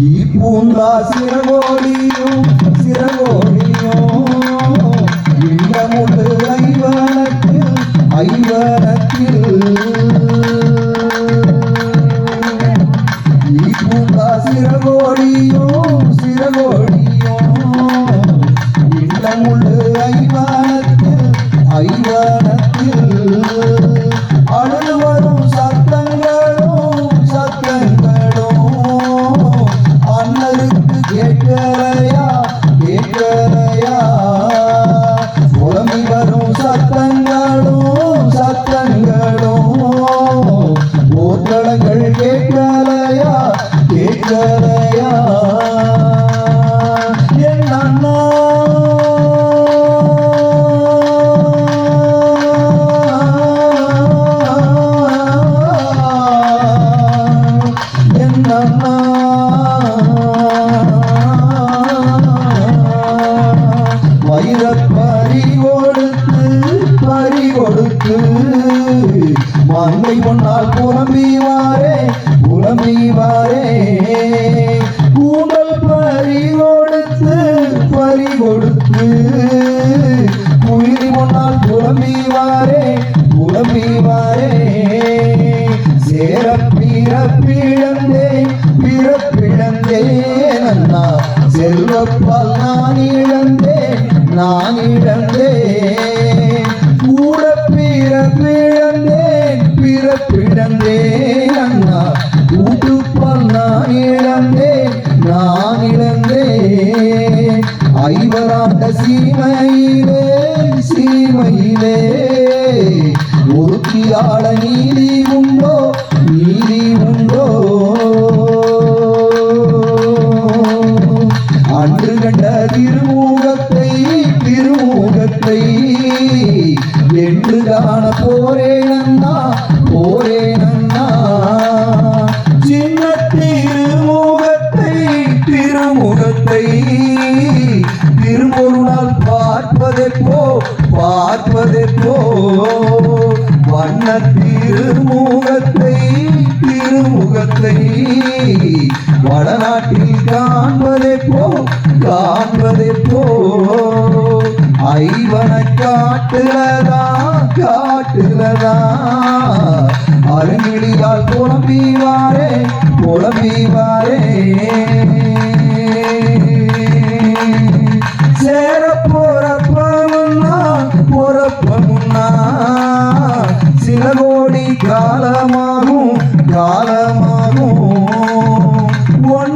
ഈ പൂന്താ സിറകോടിയും സിറകോടിയും ഇന്നമുട്ട് ഐവനത്തിൽ ഐവനത്തിൽ ഈ പൂന്താ സിറകോടിയും സിറകോടിയും ഇന്നമുട്ട് ഐവനത്തിൽ ഐവന கொடுத்து மங்கை பொன்னால் புலம்பி வாரே. கூடல் பறி கொடுத்து பறி கொடுத்து. குயிலி கொண்டால் புலம்பி வாரே சேர பிறப்பிழந்தே பிறப்பிழந்தே. நன்னா செல்வப்பால் நான் இழந்தேன் நான் இழந்தேன் பிறந்தேன் பிறப்பிழந்தேன் அண்ணா. உடுப்பால் நான் இழந்தேன் நான் இழந்தேன் ஐவராண்ட சீமையிலே சீமையிலே. ஒருத்தியாள நீதி உண்டு திருமுகத்தை திருமுகத்தை வடநாட்டில் காண்பதை போ காண்பதை போ ஐவன காட்டுலதா காட்டுலதா அருங்கிழியால் புலம்பி வாரே. சில கோடி காலமாகும் காலமாகும். ஒன்ன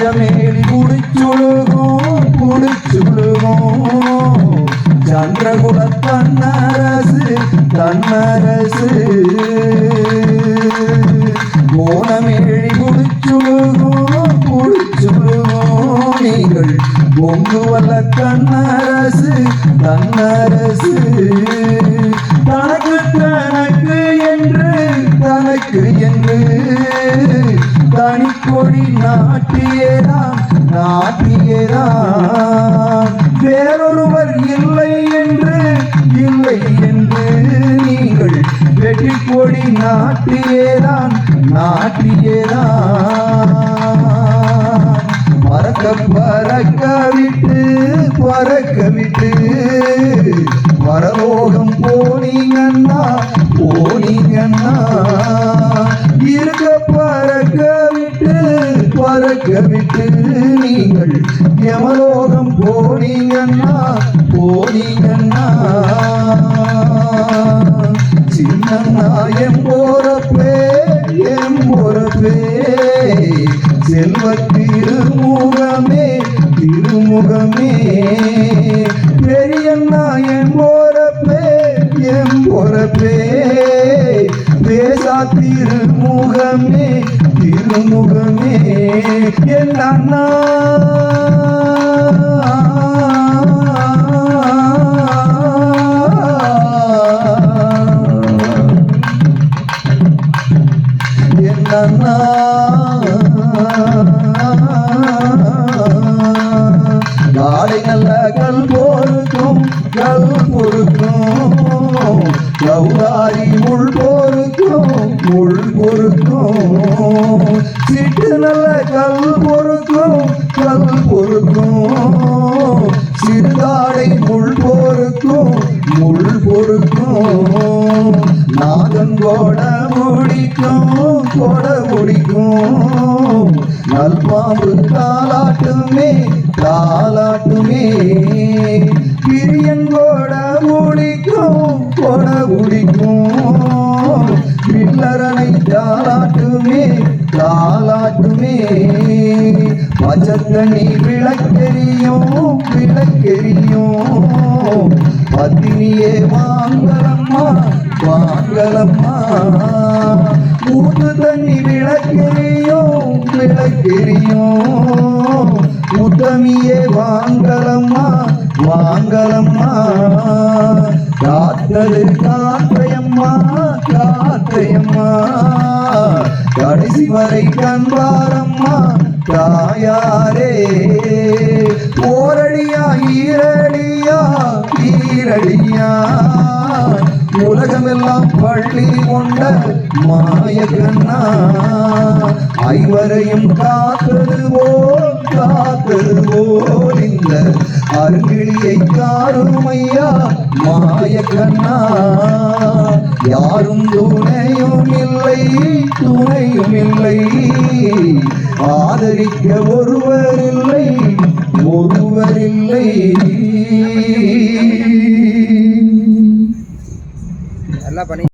சாஞ்சமேலி குடிச்சுழுகும் குடிச்சுழுகும் சந்திரகுல தன்னரசு தன்னரசு. கோணமேழி குடிச்சுழுகும் குடிச்சுழுகும் நீங்கள் பொங்கு வல்ல கண்ணரசு தனிக்கொடி நாட்டியேதான் நாட்டியேதான். வேறொருவர் இல்லை என்று இல்லை என்று நீங்கள் வெற்றி கொடி நாட்டியேதான் நாட்டியேதான். பறக்க பறக்க விட்டு பறக்க விட்டு வரலோகம் போனீங்கன்னா போனீங்கன்னா விட்டு நீங்கள் யமலோகம் போனீங்கன்னா போனீங்கன்னா சின்னண்ணா எம் போறப்பே எம் போறப்பே. செல்வ திருமுகமே திருமுகமே. பெரியண்ணா என் போறப்பே எம் பொறப்பே. பேசா திருமுகமே. திருமுகமே என் என் அண்ணா. காலை நல்ல கல் பொறுக்கும் கல் கௌதாரி முள் முள் பொறுக்கும் சிட்டு நல்ல கல் பொறுக்கும் கல் பொறுக்கும் சிறுதாடை முள் பொறுக்கும் முள் பொறுக்கும் நாதன் கோட முடிக்கும் கொட முடிக்கும். நல்பாம்பு தாலாட்டுமே தாலாட்டுமே பிரியங்கோட முடிக்கும் கொட முடிக்கும். தாலாட்டுமே பச்சத்தண்ணி விளக்கெரியும் விளக்கெரியும் பத்தினியே வாங்கலம்மா வாங்கலம்மா ஊத்து தண்ணி விளக்கெரியும் விளக்கெரியும் உத்தமியே வாங்கலம்மா வாங்கலம்மா காத்தது காத்தையம்மா காத்தையம்மா கடைசி வரை கண்பாரம்மா தாயாரே. ஓரடியா ஈரடியா ஈரடியா. உலகமெல்லாம் பள்ளி கொண்ட மாய கண்ணா. ஐவரையும் காத்தது போல் காத்தது போல் இந்த அருகிழியை காருமையா மாய கண்ணா யாரும் துணையும் இல்லை துணையும் இல்லை. ஆதரிக்க ஒருவர் இல்லை ஒருவர் இல்லை. நல்லா பண்ணி